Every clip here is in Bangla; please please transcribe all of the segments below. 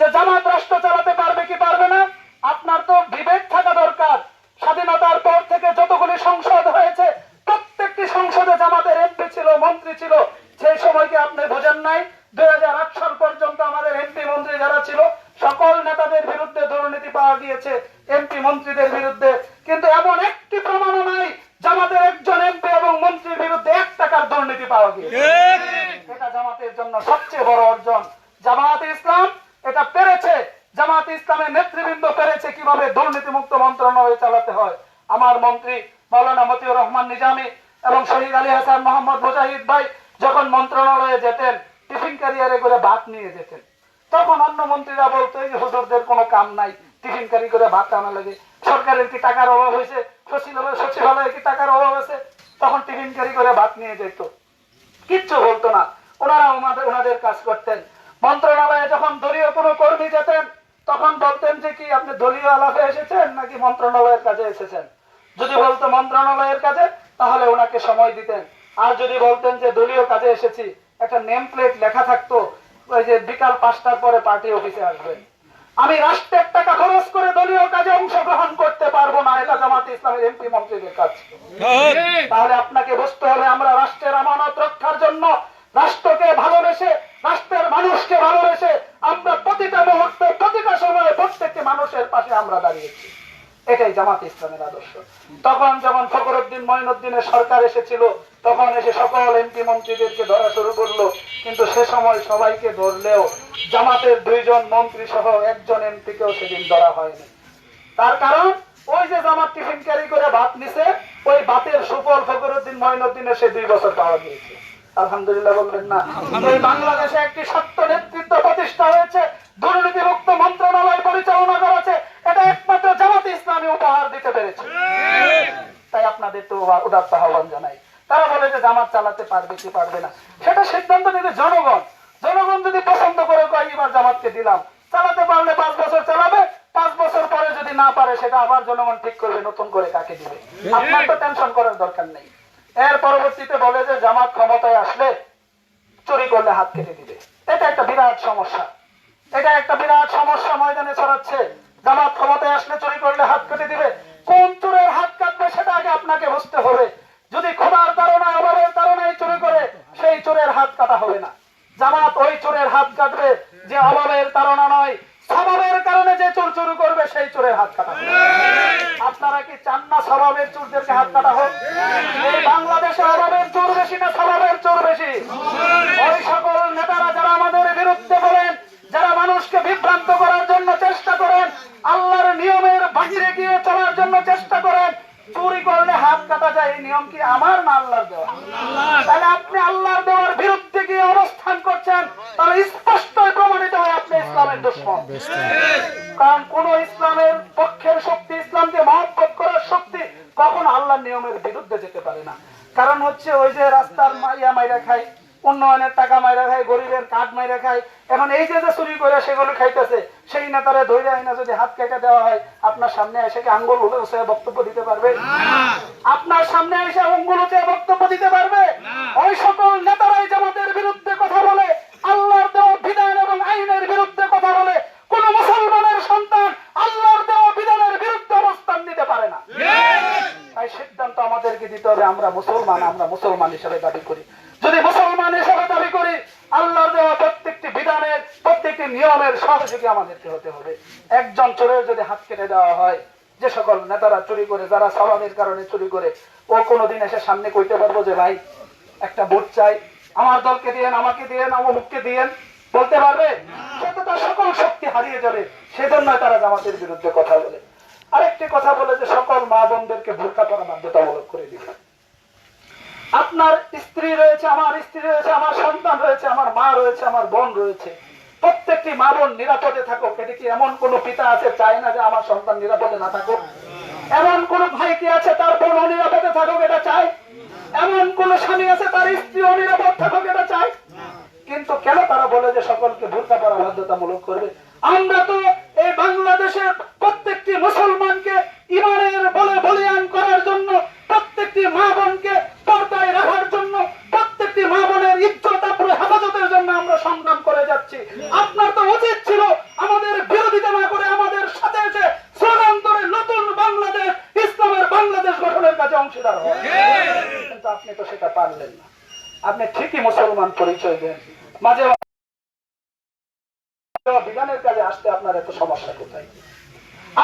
যে জামাত রাষ্ট্র চালাতে পারবে কি পারবে না আপনার তো বিবেক থাকা দরকার। স্বাধীনতার পর থেকে যতগুলি সংসদ হয়েছে প্রত্যেকটি সংসদে জামাতের এমপি ছিল মন্ত্রী ছিল। সেই সময়কে আপনি বোঝেন নাই দুই সাল পর্যন্ত আমাদের এমপি মন্ত্রী যারা ছিল সকল নেতাদের বিরুদ্ধে দুর্নীতি পাওয়া গিয়েছে এমপি মন্ত্রীদের বিরুদ্ধে। কিন্তু এমন একটি প্রমাণ নাই জামাতের একজন এমপি এবং মন্ত্রীর বিরুদ্ধে এক টাকার দুর্নীতি পাওয়া গিয়েছে। এটা জামাতের জন্য সবচেয়ে বড় অর্জন। জামাত ইসলাম এটা পেরেছে। জামাত ইসলামের নেতৃবৃন্দ পেরেছে কীভাবে দুর্নীতি মুক্ত মন্ত্রণালয় চালাতে হয়। আমার মন্ত্রী মৌলানা মতিউর রহমান নিজামী এবং শহীদ আলী হাসান মোহাম্মদ মুজাহিদ ভাই যখন মন্ত্রণালয়ে যেতেন, টিফিন ক্যারিয়ারে করে ভাত নিয়ে যেতেন। তখন অন্য মন্ত্রীরা বলতো, এই হুজুরদের কোনো কাম নাই, টিফিন ক্যারি করে ভাত আনা লাগে। সরকারের কি টাকার অভাব হয়েছে? সচিবালয়, সচিবালয়ে কি টাকার অভাব আছে? তখন টিফিন ক্যারি করে ভাত নিয়ে যেত। কিচ্ছু বলতো না। ওনারা ওনাদের ওনাদের কাজ করতেন। মন্ত্রণালয়ে যখন দলীয় কোনো কর্মী যেতেন তখন বলতেন যে কি আপনি দলীয় আলাপে এসেছেন নাকি মন্ত্রণালয়ের কাজে এসেছেন? যদি বলতো মন্ত্রণালয়ের কাজে তাহলে ওনাকে সময় দিতেন। আর যদি বলতেন যে দলীয় কাজে এসেছি একটা নেম প্লেট লেখা থাকতো ওই যে বিকাল পাঁচটার পরে পার্টি অফিসে আসবেন আমি রাষ্ট্রের টাকা খরচ করে দলীয় কাজে অংশগ্রহণ করতে পারব না এটা জামাত ইসলামের এমপি মন্ত্রীদের কাজ। তাহলে আপনাকে বুঝতে হবে আমরা রাষ্ট্রের আমানত রক্ষার জন্য রাষ্ট্রকে ভালোবেসে রাষ্ট্রের মানুষকে ভালোবেসে আমরা প্রতিটা মুহূর্তে, প্রতিটা সময়ে প্রত্যেকটি মানুষের পাশে আমরা দাঁড়িয়েছি। এটাই জামাত ইসলামের আদর্শ। তখন যেমন ফখরুদ্দিন মঈনুদ্দিনের সরকার এসেছিল, তখন এসে সকল এমপি মন্ত্রীদেরকে ধরা শুরু করল। কিন্তু সে সময় সবাইকে ধরলেও জামাতের দুইজন মন্ত্রী সহ একজন এমপিকেও সেদিন ধরা হয়নি। তার কারণ, ওই যে জামাত টিফিন ক্যারি করে ভাত নিছে, ওই ভাতের সুফল ফখরুদ্দিন মঈনুদ্দিনের সে দুই বছর পাওয়া গিয়েছে। আলহামদুলিল্লাহ বলবেন না বাংলাদেশে একটি সত্য নেতৃত্ব প্রতিষ্ঠা হয়েছে। দুর্নীতি মুক্ত মন্ত্রণালয় পরিচালনা করেছে এটা একমাত্র জামাত ইসলামী উপহার দিতে পেরেছে। তাই আপনাদের তো উদাত্ত আহ্বান জানাই। তারা বলে যে জামাত চালাতে পারবে কি পারবে না। সেটা সিদ্ধান্ত নিতে জনগণ। জনগণ যদি পছন্দ করে কয় এবার জামাতকে দিলাম। চালাতে পারলে পাঁচ বছর চালাবে। পাঁচ বছর পরে যদি না পারে, সেটা আবার জনগণ ঠিক করবে, নতুন করে কাকে দিবে? আপনার তো টেনশন করার দরকার নেই। এর পরবর্তীতে বলে যে জামাত ক্ষমতায় আসলে চুরি করলে হাত কেটে দিবে। এটা একটা বিরাট সমস্যা। এটা একটা বিরাট সমস্যা ময়দানে ছড়াচ্ছে। জামাত ক্ষমতায় আসলে চুরি করলে হাত কেটে দিবে। কোন চোরের হাত কাটবে সেটা আগে আপনাকে বুঝতে হবে। যদি খোদার তারা অভাবের তারণায় চুরি করে, সেই চোরের হাত কাটা হবে না। জামাত ওই চোরের হাত কাটবে যে অভাবের তারা নয় স্বভাবের কারণে যে চোর চুরি করবে সেই চোরের হাত কাটা আপনারা কি চান না স্বভাবের চোরদেরকে হাত কাটা হোক? বাংলাদেশে অভাবের চোর বেশি না স্বভাবের চোর বেশি? ওই সকল নেতারা যারা আমাদের বিরুদ্ধে বলেন যারা মানুষকে বিভ্রান্ত করার জন্য চেষ্টা করেন আল্লাহর নিয়মের বাহিরে গিয়ে চলার জন্য চেষ্টা করেন চুরি করলে হাত কাটা যায় এই নিয়ম কি আমার না আল্লাহর দেওয়া? তাহলে আপনি আল্লাহর দেওয়ার বিরুদ্ধে গিয়ে অবস্থান করছেন তাহলে আপনি ইসলামের দুশ্মন। কারণ কোন ইসলামের পক্ষের শক্তি ইসলামকে মহব্বত করার শক্তি কখন আল্লাহর নিয়মের বিরুদ্ধে যেতে পারে না। কারণ হচ্ছে ওই যে রাস্তার মাইয়া মাইরা খায় উন্নয়নের টাকা মাইরা খায় গরিবের কাঠ মাইরা খায়। এখন এই যে যে চুরি করে সেগুলো খাইতেছে সেই নেতারে ধৈর্য আইনা যদি হাত কেটে দেওয়া হয় আপনার সামনে এসে কি আঙ্গুল উঠে উঠে বক্তব্য দিতে পারবে? আপনার সামনে এসে আঙ্গুল উঠে বক্তব্য দিতে পারবে? ওই সকল নেতারাই জামাতের বিরুদ্ধে কথা বলে আল্লাহর দেওয়া বিধান এবং আইনের বিরুদ্ধে কথা বলে কোন মুসলমানের সন্তান আল্লাহর দেওয়া বিধানের বিরুদ্ধে অবস্থান নিতে পারে না তাই সিদ্ধান্ত আমাদেরকে দিতে হবে, আমরা মুসলমান আমরা মুসলমান হিসেবে দাবি করি। যদি মুসলমান হিসেবে দাবি করি আল্লাহর দেওয়া প্রত্যেকটি বিধানের, প্রত্যেকটি নিয়মের সহযোগী আমাদেরকে হতে হবে। একজন চোরের যদি হাত কেটে দেওয়া হয়, যে সকল নেতারা চুরি করে, যারা স্বভাবের কারণে চুরি করে, ও কোনোদিন এসে সামনে কইতে পারব যে, ভাই, একটা ভোট চাই। আমার দলকে দিয়েন, আমাকে দিয়েন আমার মুখকে দিয়েন। বলতে পারবে? সে তো তার সকল শক্তি হারিয়ে যাবে সেজন্য তারা জামাতের বিরুদ্ধে কথা বলে। আরেকটি কথা বলে যে সকল মা বোনদেরকে বোরকা পরা বাধ্যতামূলক করে দিবে। আপনার স্ত্রী রয়েছে, আমার স্ত্রী রয়েছে, আমার সন্তান রয়েছে, আমার মা রয়েছে, আমার বোন রয়েছে। প্রত্যেকটি মা বোন নিরাপদে থাকুক। এটা কি এমন কোন পিতা আছে, চায় না যে আমার সন্তান নিরাপদে না থাকুক? এমন কোন ভাই কি আছে, তার বোন অনিরাপদে থাকুক এটা চায়? এমন কোন স্বামী আছে, তার স্ত্রী অনিরাপদ থাকুক এটা চায়? কিন্তু কেন তারা বলে যে সকলকে বোরকা পরা বাধ্যতামূলক করবে? আমরা তো এই বাংলাদেশের প্রত্যেকটি মুসলমানকে ইমানের বলে বলিয়ান করার জন্য প্রত্যেকটি মা বোনকে পর্দায় রাখার জন্য প্রত্যেকটি মা বোনের ইজ্জত আপনার হেফাজতের জন্য আমরা সংগ্রাম করে যাচ্ছি। আপনার তো উচিত ছিল আমাদের বিরোধিতা না করে আমাদের সাথে এসে স্লোগান নতুন বাংলাদেশ ইসলামের বাংলাদেশ গঠনের কাছে অংশীদার কিন্তু আপনি তো সেটা পারলেন না। আপনি ঠিকই মুসলমান পরিচয় দেন। মাঝে বিধানের কাজে আসতে আপনার এত সমস্যা কোথায়?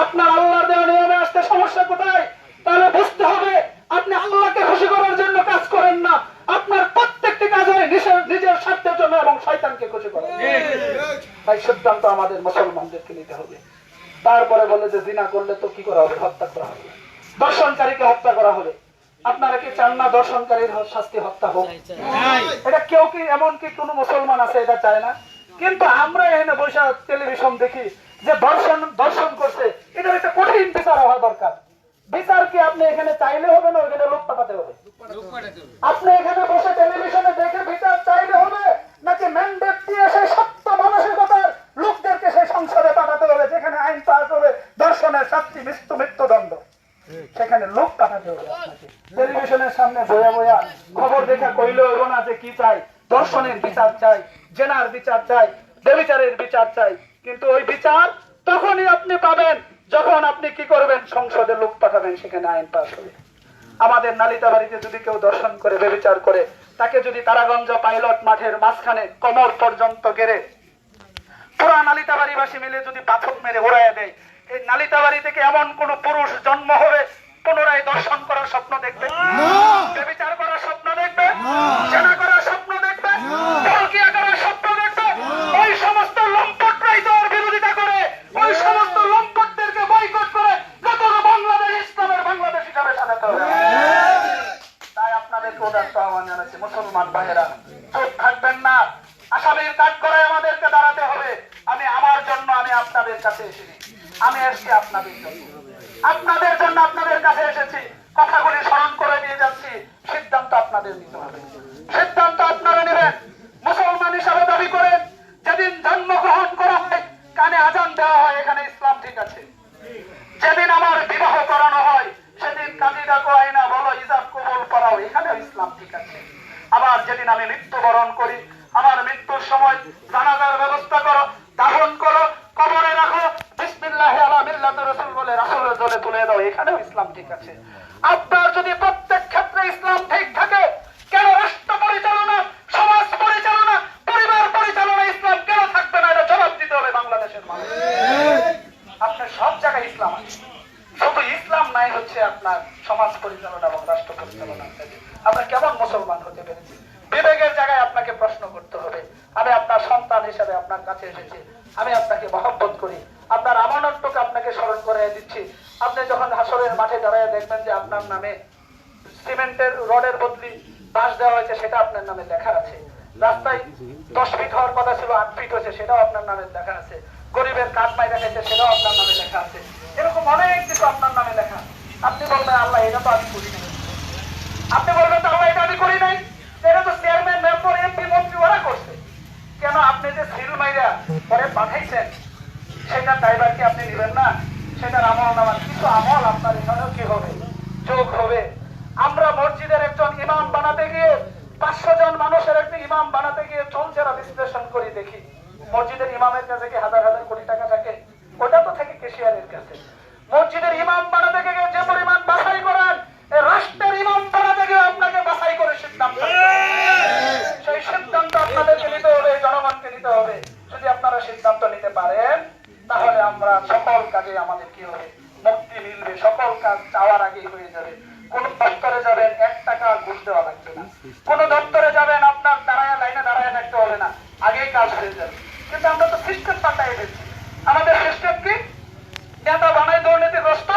আপনার আল্লাহর দেওয়া নিয়মে আসতে সমস্যা কোথায়? তাহলে বুঝতে হবে আপনি আল্লাহকে খুশি করার জন্য কাজ করেন না। আপনার প্রত্যেকটি কাজ হয় নিজের স্বার্থের জন্য এবং শয়তানকে খুশি করার জন্য। তাই সিদ্ধান্ত আমাদের মুসলমানদেরকে নিতে হবে। তারপরে বলে যে জিনা করলে তো কি করা হবে? হত্যা করা হবে। দর্শনকারীকে হত্যা করা হবে। আপনারা কি চান না দর্শনকারীর শাস্তি হত্যা হোক? এটা কেউ কি এমন কি কোনো মুসলমান আছে এটা চায় না? কিন্তু আমরা এখানে বসে টেলিভিশন দেখি যে দর্শন দর্শন করছে। এটা একটা কঠিন বিচার হওয়া দরকার। বিচার কি আপনি এখানে চাইলে হবে না ওখানে লোক পাঠাতে হবে? আপনি এখানে বসে টেলিভিশনে দেখে বিচার চাইলে হবে, নাকি ম্যান্ডেট দিয়ে সেই সত্য মানসিকতার লোকদেরকে সেই সংসদে পাঠাতে হবে, যেখানে আইন পাস হবে, দর্শনের শাস্তি, মৃত্যু, মৃত্যুদণ্ড? সেখানে লোক পাঠাতে হবে টেলিভিশনের সামনে বয়া বয়া খবর দেখা কইলে হইব না যে কি চাই। দর্শনের বিচার চাই জেনার বিচার চাই বেবিচারের বিচার চাই। কিন্তু ওই বিচার তখনই আপনি পাবেন যখন আপনি কি করবেন? সংসদে লোক পাঠাবেন সেখানে আইন পাস হবে। আমাদের নালিতা বাড়িতে যদি কেউ দর্শন করে বেবিচার করে তাকে যদি তারাগঞ্জ পাইলট মাঠের মাঝখানে কমর পর্যন্ত গেড়ে পুরা নালিতাবাড়িবাসী মিলে যদি পাথর মেরে উড়াইয়া দেয় এই নালিতাবাড়ি থেকে এমন কোন পুরুষ জন্ম হবে পুনরায় দর্শন করার স্বপ্ন দেখবে? বেবিচার করার স্বপ্ন দেখবে? জেনা করার চোখ থাকবেন না। আসামির কাজ করে আমাদেরকে দাঁড়াতে হবে। আমি আমার জন্য আমি আপনাদের কাছে এসেছি। আমি এসেছি আপনাদের আপনাদের জন্য আপনাদের কাছে এসেছি। কথাগুলি স্মরণ করে দিয়ে যাচ্ছি সিদ্ধান্ত আপনাদের নিতে হবে সিদ্ধান্ত আপনারা নেবেন মুসলমান হিসাবে দাবি করেন যেদিন জন্মগ্রহণ করা হয় কানে আজান দেওয়া হয় এখানে ইসলাম ঠিক আছে যেদিন আমার বিবাহ করানো হয় সেদিন কাজী ডাকো আইনা বলো ইজাব কবুল করাও এখানেও ইসলাম ঠিক আছে আবার যেদিন আমি মৃত্যুবরণ করি আমার মৃত্যুর সময় জানাজার ব্যবস্থা করো, দাফন করো, কবরে রাখো। বিসমিল্লাহ আলা মিল্লাত রাসূল বলে রাসূলের জলে তুলে দাও। এখানেও ইসলাম ঠিক আছে। আপনার যদি প্রত্যেক ক্ষেত্রে ইসলাম ঠিক থাকে কেন রাষ্ট্র পরিচালনা সমাজ পরিচালনা পরিবার পরিচালনা ইসলাম কেন থাকবে না এটা জবাব দিতে হবে বাংলাদেশের মানুষ আপনার সব জায়গায় ইসলাম আছে শুধু ইসলাম নাই হচ্ছে আপনার সমাজ পরিচালনা এবং রাষ্ট্র পরিচালনা ইত্যাদি। আমরা কেমন মুসলমান হতে পেরেছি বিবেকের জায়গায় আপনাকে প্রশ্ন করতে হবে আমি আপনার সন্তান হিসেবে আপনার কাছে এসেছি আমি আপনাকে মহব্বত করি আপনার আমানতটুকু আপনাকে স্মরণ করে দিচ্ছি আপনি যখন হাসরের মাঠে দাঁড়ায় দেখবেন যে আপনার নামে সিমেন্টের রডের বদলি বাঁশ দেওয়া হয়েছে, সেটা আপনার নামে লেখা আছে। রাস্তায় দশ ফিট হওয়ার কথা ছিল, আট ফিট হয়েছে, সেটাও আপনার নামে লেখা আছে। গরিবের কাঠ মাই দেখাইছে সেটাও আপনার নামে লেখা আছে। এরকম অনেক কিছু আপনার নামে লেখা। আপনি বলবেন, আল্লাহ, এটা তো আমি করি নাই। আপনি বলবেন তো আল্লাহ, এটা আমি করি নাই। এটা তো চেয়ারম্যান মেম্বার এমপি মন্ত্রী, ওরা করছে। কেন আপনি যে সিল মাইরা পরে পাঠাইছেন, সেটা ড্রাইভার কি আপনি নেবেন না? সেটার আমল নামার কিন্তু আমল আপনার এখানেও কি হবে? যোগ হবে। আমরা মসজিদের একজন ইমাম বানাতে গিয়ে পাঁচশো জন মানুষের একটি ইমাম বানাতে গিয়ে চলছেরা বিশ্লেষণ করি দেখি। মসজিদের ইমামের কাছে কি হাজার হাজার কোটি টাকা থাকে ওটা তো থাকে কেশিয়ারের কাছে মসজিদের ইমাম বানাতে গিয়ে যে পরিমাণ বাছাই করান এ রাষ্ট্রের ইমাম বানাতে গিয়ে আপনাকে বাছাই করে সিদ্ধান্ত নিতে হবে। সেই সিদ্ধান্ত আপনাদেরকে নিতে হবে জনগণকে নিতে হবে যদি আপনারা সিদ্ধান্ত নিতে পারেন তাহলে আমরা সকল কাজে আমাদের কি হবে মুক্তি মিলবে সকল কাজ চাওয়ার আগেই হয়ে যাবে কোন দপ্তরে যাবেন এক টাকা ঘুষ দেওয়া লাগবে না কোন দপ্তরে যাবেন আপনার দাঁড়ায় লাইনে দাঁড়ায় থাকতে হবে না আগেই কাজ হয়ে যাবে কিন্তু আমরা তো সিস্টেম পাল্টাই দিচ্ছি আমাদের সিস্টেম কি নেতা বানাই দুর্নীতিগ্রস্ত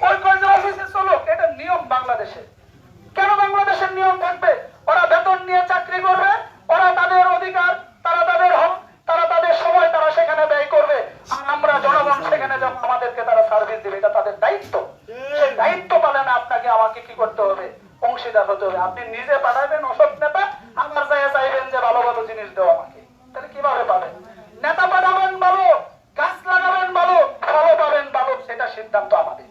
ওই কয়েকজন অফিসে চলো এটা নিয়ম বাংলাদেশে কেন বাংলাদেশের নিয়ম থাকবে ওরা বেতন নিয়ে চাকরি করবে ওরা তাদের অধিকার তারা তাদের হক তারা তাদের সময় তারা সেখানে ব্যয় করবে আর আমরা জনগণ সেখানে যখন আমাদেরকে তারা সার্ভিস দিবে এটা তাদের দায়িত্ব সেই দায়িত্ব পালনে আপনাকে আমাকে কি করতে হবে অংশীদার হতে হবে আপনি নিজে পাঠাবেন অসৎ নেতা আমার জায়গায় চাইবেন যে ভালো ভালো জিনিস দেওয়া আমাকে। তাহলে কীভাবে পাবেন? নেতা পাঠাবেন ভালো, গাছ লাগাবেন ভালো, ফলও পাবেন ভালো, সেটা সিদ্ধান্ত আমাদের।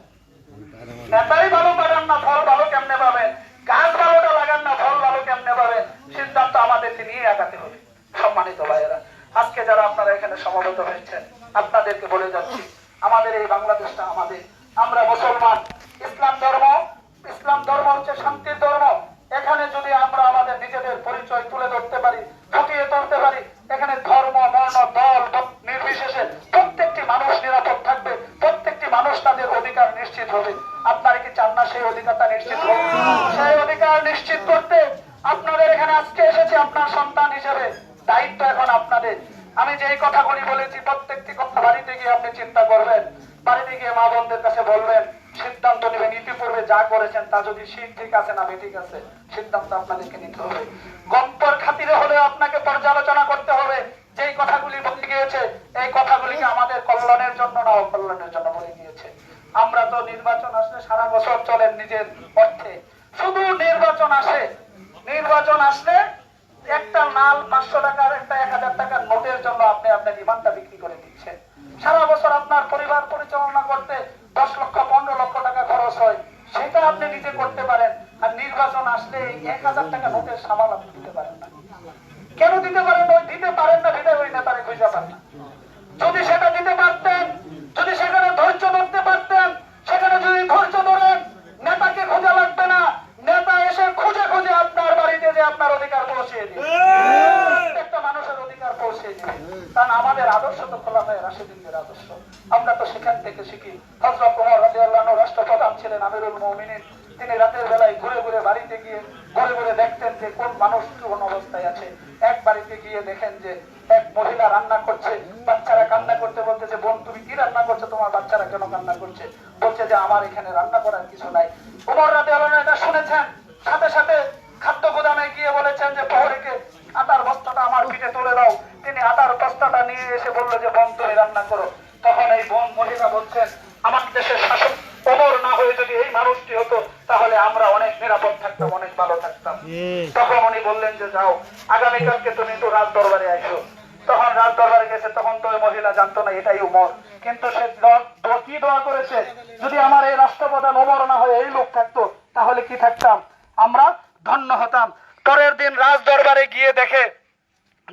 নেতাই ভালো পাবেন না, ফল ভালো কেমনে পাবেন? গাছ ভালোটা লাগান না, ফল ভালো কেমনে পাবেন? সিদ্ধান্ত আমাদেরকে নিয়ে আগাতে হবে, সম্মানিত ভাইয়েরা। আজকে যারা আপনারা এখানে সমবেত হয়েছেন, আপনাদেরকে বলে যাচ্ছি, আমাদের এই বাংলাদেশটা আমাদের। আমরা মুসলমান, ইসলাম ধর্ম ইসলাম ধর্ম হচ্ছে শান্তির ধর্ম। এখানে যদি আমরা আমাদের নিজেদের পরিচয় তুলে ধরতে পারি, ফুটিয়ে তুলতে পারি, এখানে ধর্ম, বর্ণ, দল নির্বিশেষে প্রত্যেকটি মানুষ নিরাপদ থাকবে, প্রত্যেকটি মানুষ তাদের অধিকার নিশ্চিত হবে। আপনারা কি চান না সেই অধিকারটা নিশ্চিত হোক? সেই অধিকার নিশ্চিত করতে আপনাদের এখানে আজকে এসেছে আপনার সন্তান হিসেবে। দায়িত্ব এখন আপনাদের। আমি যেই কথাগুলি বলেছি, প্রত্যেকটি কথা বাড়িতে গিয়ে আপনি চিন্তা করবেন, বাড়িতে গিয়ে মা বোনদের কাছে বলবেন, সিদ্ধান্ত নেবেন। যা করেছেন তা যদি শীত ঠিক আছে না ঠিক আছে, সিদ্ধান্ত আপনাদেরকে নিতে হবে। গল্পর খাতিরে হলে আপনাকে পর্যালোচনা করতে হবে। যেই কথাগুলি বলে গিয়েছে, এই কথাগুলিকে আমাদের কল্যাণের জন্য না অকল্যাণের জন্য বলে গিয়েছে। আমরা তো নির্বাচন আসলে সারা বছর চলেন নিজের অর্থে। শুধু নির্বাচন আসে। নির্বাচন আসলে একটা নাল পাঁচশো টাকার, একটা এক হাজার টাকার নোটের জন্য আপনি আপনার ইমানটা বিক্রি করে দিচ্ছেন। সারা বছর আপনার পরিবার পরিচালনা করতে দশ লক্ষ, পনেরো লক্ষ টাকা খরচ হয়। সেটা আপনি নিজে করতে পারেন। আর নির্বাচন আসলে এক হাজার টাকা নোটের সামাল আপনি দিতে পারেন না। কেন দিতে পারেন না? দিতে পারেন না ভিতরে ওই নেতারে খুঁজে পান না যদি সেটা দিতে পারতেন যদি সেখানে ধৈর্য ধরতে পারতেন সেখানে যদি ধৈর্য ধরেন নেতাকে খোঁজা লাগবে না নেতা এসে খুঁজে খুঁজে আপনার বাড়িতে যে আপনার অধিকার পৌঁছে দিবে প্রত্যেকটা মানুষের অধিকার পৌঁছে দিবে কারণ আমাদের আদর্শ তো খোলা হয় রাশেদিনদের আদর্শ আমরা তো সেখান থেকে শিখি হজরত ওমর রাদিয়াল্লাহু আনহু রাষ্ট্রপ্রধান ছিলেন আমিরুল মুমিনিন তিনি রাতের বেলায় ঘুরে ঘুরে বাড়িতে গিয়ে ঘুরে ঘুরে দেখতেন যে কোন মানুষ কোন অবস্থায় আছে এক বাড়িতে গিয়ে দেখেন যে এক মহিলা রান্না করছে বাচ্চারা কান্না করতে বলতেছে বোন তুমি কি রান্না করছ তোমার বাচ্চারা কেন কান্না করছে বলছে যে আমার এখানে রান্না করার কিছু নাই। ওমর রাদিয়াল্লাহু আনহু এটা শুনেছেন। সাথে সাথে খাদ্য গোদামে গিয়ে বলেছেন যে প্রহরীকে আটার বস্তাটা আমার পিঠে তুলে দাও। তিনি আটার বস্তাটা নিয়ে এসে বলল যে বোন তুমি রান্না করো। তখন এই বোন মহিলা বলছেন আমার দেশের শাসক ওমর না হয়ে যদি এই মানুষটি হতো তাহলে আমরা অনেক নিরাপদ থাকতাম অনেক ভালো থাকতাম। তখন উনি বললেন যে যাও আগামীকালকে তুমি একটু রাজ দরবারে আসো তখন রাত দরবারে গেছে, তখন তো ওই মহিলা জানতো না, এটাই উমর। কিন্তু সে কি দোয়া করেছে? যদি আমার এই রাষ্ট্রপ্রধান ওমর না হয়ে, এই লোক থাকতো, তাহলে কি থাকতাম? আমরা ধন্য হতাম। পরের দিন রাজ দরবারে গিয়ে দেখে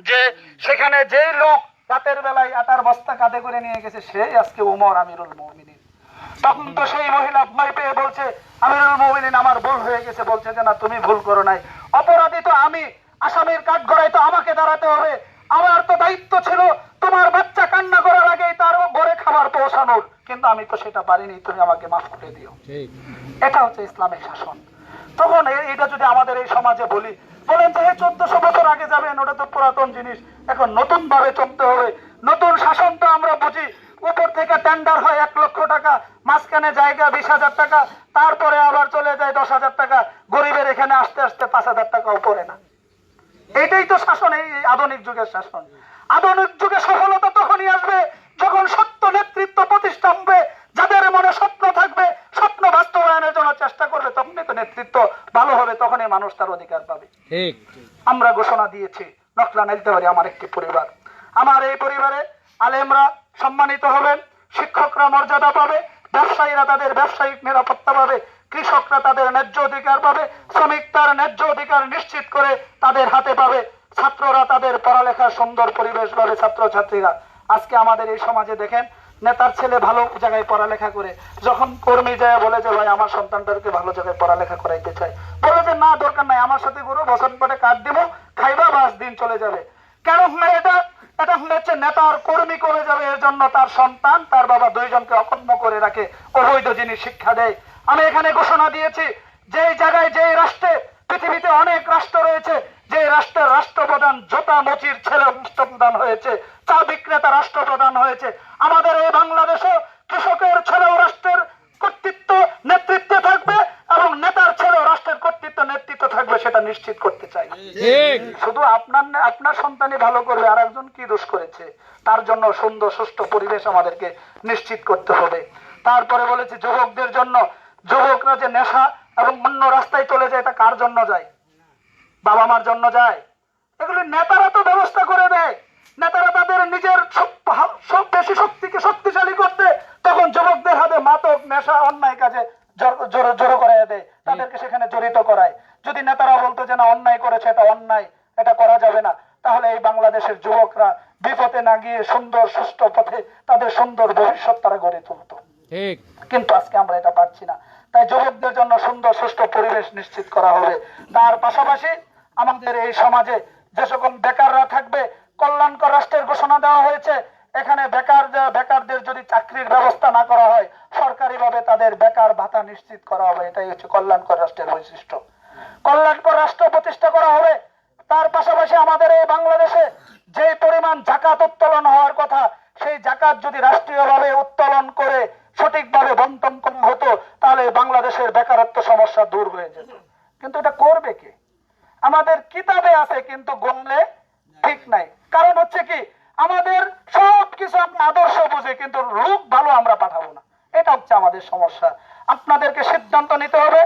যে সেখানে যে লোক রাতের বেলায় আটার বস্তা কাঁধে করে নিয়ে গেছে, সেই আজকে উমর আমিরুল মমিনিন। তখন তো সেই মহিলা ভয় পেয়ে বলছে, আমিরুল মমিনিন, আমার ভুল হয়ে গেছে। বলছে যে, না, তুমি ভুল করো নাই। অপরাধী তো আমি। আসামির কাঠ গড়াই তো আমাকে দাঁড়াতে হবে। আমার তো দায়িত্ব ছিল তোমার বাচ্চা কান্না করার আগেই তার ঘরে খাবার পৌঁছানোর। কিন্তু আমি তো সেটা পারিনি তুমি আমাকে মাফ করে দিও। এটা হচ্ছে ইসলামিক শাসন। তখন এটা যদি আমাদের এই সমাজে বলি বলেন যে চোদ্দশো বছর আগে যাবেন ওটা তো পুরাতন জিনিস। এখন নতুন ভাবে চলতে হবে। নতুন শাসন তো আমরা বুঝি। উপর থেকে টেন্ডার হয় এক লক্ষ টাকা মাঝখানে জায়গা বিশ হাজার টাকা তারপরে আবার চলে যায় দশ হাজার টাকা। গরিবের এখানে আসতে আসতে পাঁচ হাজার টাকা উপরে না। এটাই তো শাসন এই আধুনিক যুগের শাসন। আধুনিক যুগে সফলতা তখনই আসবে যখন সত্য নেতৃত্ব প্রতিষ্ঠা হবে। যাদের মনে স্বপ্ন থাকবে স্বপ্ন বাস্তবায়নের জন্য চেষ্টা করবে তখনই তো নেতৃত্ব ভালো হবে তখনই মানুষ তার অধিকার পাবে। আমরা ঘোষণা দিয়েছি নকলা নাইতে পারি আমার একটি পরিবার। আমার এই পরিবারে আলেমরা সম্মানিত হবেন শিক্ষকরা মর্যাদা পাবে ব্যবসায়ীরা তাদের ব্যবসায়িক নিরাপত্তা পাবে কৃষকরা তাদের ন্যায্য অধিকার পাবে, শ্রমিক তার ন্যায্য অধিকার নিশ্চিত করে তাদের হাতে পাবে। ছাত্ররা তাদের পড়ালেখার সুন্দর পরিবেশ পাবে, ছাত্রছাত্রীরা। আজকে আমাদের এই সমাজে দেখেন, নেতার ছেলে ভালো জায়গায় পড়ালেখা করে। যখন কর্মী যায় বলে যে, ভাই, আমার সন্তানটাকে ভালো জায়গায় পড়ালেখা করাইতে চাই। বলে যে, না, দরকার নাই, আমার সাথে গুরু বসন পরে কাট দিব খাইবা, বাস, দিন চলে যাবে। কেন হলো এটা? এটা হচ্ছে নেতার কর্মী করে যাবে, এর জন্য তার সন্তান, তার বাবা দুইজনকে অকর্ম করে রাখে, অবৈধ জিনিস শিক্ষা দেয়। আমি এখানে ঘোষণা দিয়েছি যেই জায়গায় যেই রাষ্ট্রে পৃথিবীতে অনেক রাষ্ট্র রয়েছে যে রাষ্ট্রের রাষ্ট্রপ্রধান জোতা মচির ছেলে রাষ্ট্রপ্রধান হয়েছে চা বিক্রেতা রাষ্ট্রপ্রধান হয়েছে আমাদের এই বাংলাদেশে কৃষকের ছেলেও রাষ্ট্রের কর্তৃত্ব নেতৃত্বে থাকবে এবং নেতার ছেলেও রাষ্ট্রের কর্তৃত্ব নেতৃত্ব থাকবে সেটা নিশ্চিত করতে চাই। শুধু আপনার আপনার সন্তানই ভালো করবে আর একজন কি দোষ করেছে? তার জন্য সুন্দর সুষ্ঠু পরিবেশ আমাদেরকে নিশ্চিত করতে হবে। তারপরে বলেছে যুবকদের জন্য যুবকরা যে নেশা এবং অন্য রাস্তায় চলে যায় এটা কার জন্য যায়? বাবা মার জন্য যায়। এগুলি নেতারা তো ব্যবস্থা করে দেয়। নেতারা তাদের নিজের সব- বেশি শক্তিকে শক্তিশালী করতে তখন যুবকদের হাতে মাদক নেশা অন্যায় কাজে জড়- করাই দেয়। তাদেরকে সেখানে জড়িত করায়। যদি নেতারা বলতো যে না অন্যায় করেছে এটা অন্যায় এটা করা যাবে না তাহলে এই বাংলাদেশের যুবকরা বিপদে না গিয়ে সুন্দর সুস্থ পথে তাদের সুন্দর ভবিষ্যৎ তারা গড়ে তুলতো। কিন্তু আজকে আমরা এটা পাচ্ছি না। তাই যুবকদের জন্য সুন্দর সুষ্ঠু পরিবেশ নিশ্চিত করা হবে। তার পাশাপাশি আমাদের এই সমাজে যে সকল বেকাররা থাকবে, কল্যাণকর রাষ্ট্রের ঘোষণা দেওয়া হয়েছে। এখানে বেকার বেকারদের যদি চাকরির ব্যবস্থা না করা হয়, সরকারিভাবে তাদের বেকার ভাতা নিশ্চিত করা হবে। এটাই হচ্ছে কল্যাণকর রাষ্ট্রের বৈশিষ্ট্য। কল্যাণকর রাষ্ট্র প্রতিষ্ঠা করা হবে। তার পাশাপাশি আমাদের এই বাংলাদেশে যে পরিমাণ জাকাত উত্তোলন হওয়ার কথা, সেই জাকাত যদি রাষ্ট্রীয়ভাবে উত্তোলন করে, সঠিকভাবে বন্টন বাংলাদেশের বেকারত্ব সমস্যা দূর হয়ে যেত। কিন্তু এটা করবে কে? আমাদের কিতাবে আছে, কিন্তু গণলে ঠিক নাই। কারণ হচ্ছে কি, আমাদের সব কিছু আদর্শ বুঝে, কিন্তু রূপ ভালো আমরা পাঠাবো না। এটা হচ্ছে আমাদের সমস্যা। আপনাদেরকে সিদ্ধান্ত নিতে হবে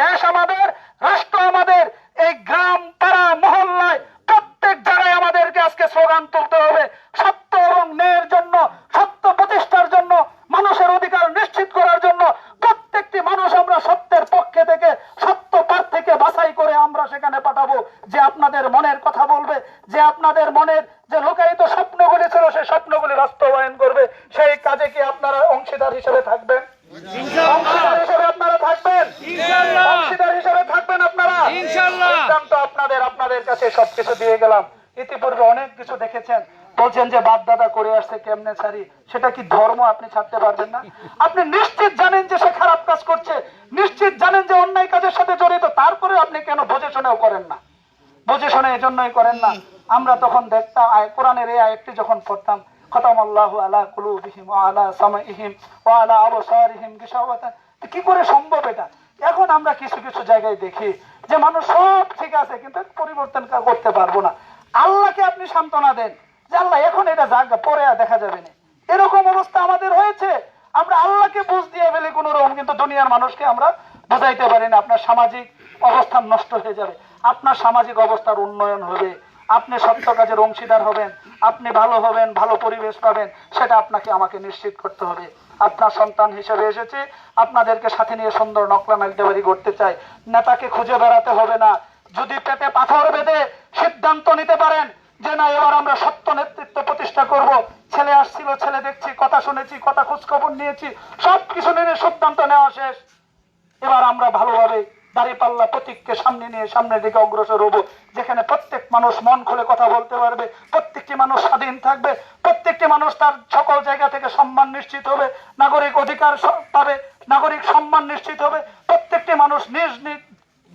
দেশ আমাদের রাষ্ট্র আমাদের এই গ্রাম পাড়া মহল্লায় প্রত্যেক জায়গায় আমাদেরকে আজকে স্লোগান তুলতে হবে সত্য এবং ন্যায়ের জন্য সত্য প্রতিষ্ঠার জন্য মানুষের অধিকার নিশ্চিত করার জন্য প্রত্যেকটি মানুষ আমরা সত্যের পক্ষে থেকে সত্য প্রার্থীকে বাছাই করে আমরা সেখানে পাঠাবো যে আপনাদের মনের কথা বলবে যে আপনাদের মনের যে লোকায়িত স্বপ্নগুলি ছিল সেই স্বপ্নগুলি বাস্তবায়ন করবে। সেই কাজে কি আপনারা অংশীদার হিসেবে থাকবেন? অংশীদার হিসেবে আপনারা থাকবেন? অংশীদার হিসেবে থাকবেন আপনারা? সিদ্ধান্ত আপনাদের আপনাদের কাছে সবকিছু দিয়ে গেলাম। ইতিপূর্বে অনেক কিছু দেখেছেন। বলছেন যে বাপ দাদা করে আসছে কেমনে ছাড়ি সেটা কি ধর্ম আপনি ছাড়তে পারবেন না? আপনি নিশ্চিত জানেন যে সে খারাপ কাজ করছে। নিশ্চিত জানেন যে অন্যায় কাজের সাথে জড়িত। তারপরে আপনি কেন বোঝে শুনেও করেন এজন্যই করেন না। আমরা তখন দেখতাম, আয়, কোরআনের এই আয়াতটি যখন পড়তাম খতাম আল্লাহ আলা কুলুবিহিম আলা সামাইহিম ওয়া আলা আবসারিহিম গিশাওয়াতান। তো কি করে সম্ভব এটা? এখন আমরা কিছু কিছু জায়গায় দেখি যে মানুষ সব ঠিক আছে, কিন্তু পরিবর্তন করতে পারব না। আল্লাহকে আপনি সান্ত্বনা দেন যে আল্লাহ, এখন এটা জায়গা পরে আর দেখা যাবে না। এরকম অবস্থা আমাদের হয়েছে। আমরা আল্লাহকে বুঝ দিয়ে ফেলি কোন রকম, কিন্তু দুনিয়ার মানুষকে আমরা বুঝাইতে পারি না। আপনার সামাজিক অবস্থান নষ্ট হয়ে যাবে। আপনার সামাজিক অবস্থার উন্নয়ন হবে, আপনি সত্য কাজের অংশীদার হবেন, আপনি ভালো হবেন, ভালো পরিবেশ পাবেন, সেটা আপনাকে আমাকে নিশ্চিত করতে হবে। আপনার সন্তান হিসেবে এসেছে, আপনাদেরকে সাথে নিয়ে সুন্দর নকলা নাইতে বাড়ি করতে চাই নেতাকে খুঁজে বেড়াতে হবে না। যদি পেটে পাথর বেঁধে সিদ্ধান্ত নিতে পারেন যে না, এবার আমরা সত্য নেতৃত্ব প্রতিষ্ঠা করব। ছেলে আসছিল, ছেলে দেখছি, কথা শুনেছি, কথা খোঁজ খবর নিয়েছি সব কিছু নিয়ে সিদ্ধান্ত নেওয়া শেষ। এবার আমরা ভালোভাবে দাঁড়িপাল্লা প্রতীককে সামনে নিয়ে সামনের দিকে অগ্রসর হব। যেখানে প্রত্যেক মানুষ মন খুলে কথা বলতে পারবে, প্রত্যেকটি মানুষ স্বাধীন থাকবে, প্রত্যেকটি মানুষ তার সকল জায়গা থেকে সম্মান নিশ্চিত হবে, নাগরিক অধিকার পাবে, নাগরিক সম্মান নিশ্চিত হবে, প্রত্যেকটি মানুষ নিজ নিজ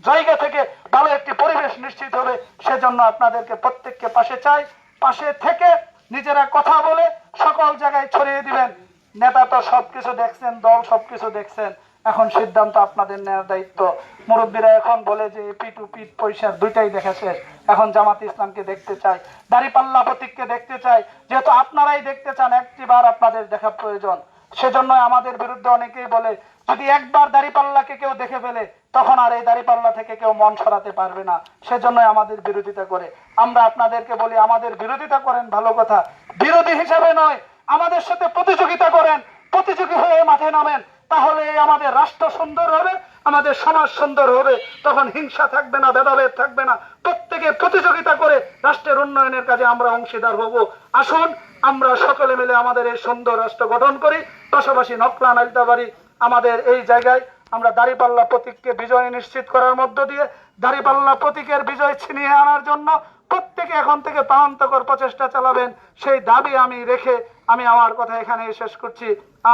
জায়গা থেকে ভালো একটি পরিবেশ নিশ্চিত হবে। সেজন্য আপনাদেরকে প্রত্যেককে পাশে চাই, পাশে থেকে নিজেরা কথা বলে সকল জায়গায় ছড়িয়ে দিবেন। নেতা তো সবকিছু দেখছেন, দল সবকিছু দেখছেন। এখন সিদ্ধান্ত আপনাদের নেওয়ার দায়িত্ব। মুরব্বীরা এখন বলে যে, পি টু পিট পয়সার দুইটাই দেখা শেষ। এখন জামাত ইসলামকে দেখতে চাই। দাড়িপাল্লা প্রতীককে দেখতে চাই। যেহেতু আপনারাই দেখতে চান একটি বার আপনাদের দেখা প্রয়োজন। সেজন্য আমাদের বিরুদ্ধে অনেকেই বলে, যদি একবার দাড়িপাল্লাকে কেউ দেখে ফেলে, তখন আর এই দাড়িপাল্লা থেকে কেউ মন সরাতে পারবে না। সেজন্য আমাদের বিরোধিতা করে। আমরা আপনাদেরকে বলি, আমাদের বিরোধিতা করেন, ভালো কথা। বিরোধী হিসাবে নয়, আমাদের সাথে প্রতিযোগিতা করেন। প্রতিযোগী হয়ে মাঠে নামেন। তাহলে আমাদের রাষ্ট্র সুন্দর হবে, আমাদের সমাজ সুন্দর হবে। তখন হিংসা থাকবে না, ভেদাভেদ থাকবে না। প্রত্যেকে প্রতিযোগিতা করে রাষ্ট্রের উন্নয়নের কাজে আমরা অংশীদার হব। আসুন, আমরা সকলে মিলে আমাদের এই সুন্দর রাষ্ট্র গঠন করি। পাশাপাশি নকলা নালিতাবাড়ি আমাদের এই জায়গায় আমরা দাড়িপাল্লা প্রতীককে বিজয় নিশ্চিত করার মধ্য দিয়ে দাড়িপাল্লা প্রতীকের বিজয় ছিনিয়ে আনার জন্য প্রত্যেকে এখন থেকে প্রাণান্তকর প্রচেষ্টা চালাবেন। সেই দাবি আমি রেখে আমি আমার কথা এখানে শেষ করছি।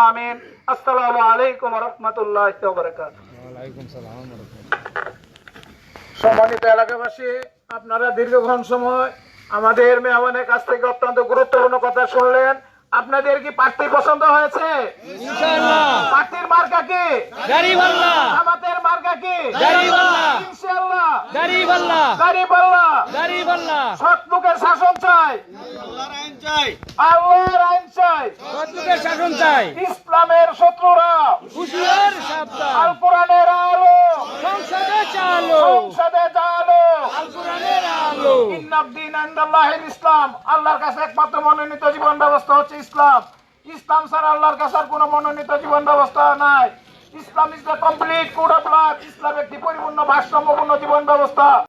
আমিন। আসসালামু আলাইকুম রহমতুল্লাহ সম্মানিত এলাকাবাসী আপনারা দীর্ঘক্ষণ সময় আমাদের মেহমানের কাছ থেকে অত্যন্ত গুরুত্বপূর্ণ কথা শুনলেন। আপনাদের কি প্রার্থী পছন্দ হয়েছে? প্রার্থীর মার্কা কি? আমাদের মার্কা কি? গাড়িওয়ালা ইনশাআল্লাহ। গাড়িওয়ালা দাঁড়িপাল্লা গাড়িওয়ালা সৎ লোকের শাসন চাই। আল্লাহর আইন চাই। সত্যের শাসন চাই। ইসলামের শত্রুরা। হুশিয়ার সাবধান। আল কোরআনের আলো। সংসদে চালো। সংসদে জালো আল কোরআনের আলো। ইন্নাদ্দিন ইনদাল্লাহিল ইসলাম। আল্লাহর কাছে একমাত্র মনোনীত জীবন ব্যবস্থা হচ্ছে ইসলাম। ইসলাম ছাড়া আল্লাহর কাছে আর কোনো মনোনীত জীবন ব্যবস্থা নাই। Islam is the complete code of life ইসলাম একটি পরিপূর্ণ ভারসাম্যপূর্ণ জীবন ব্যবস্থা।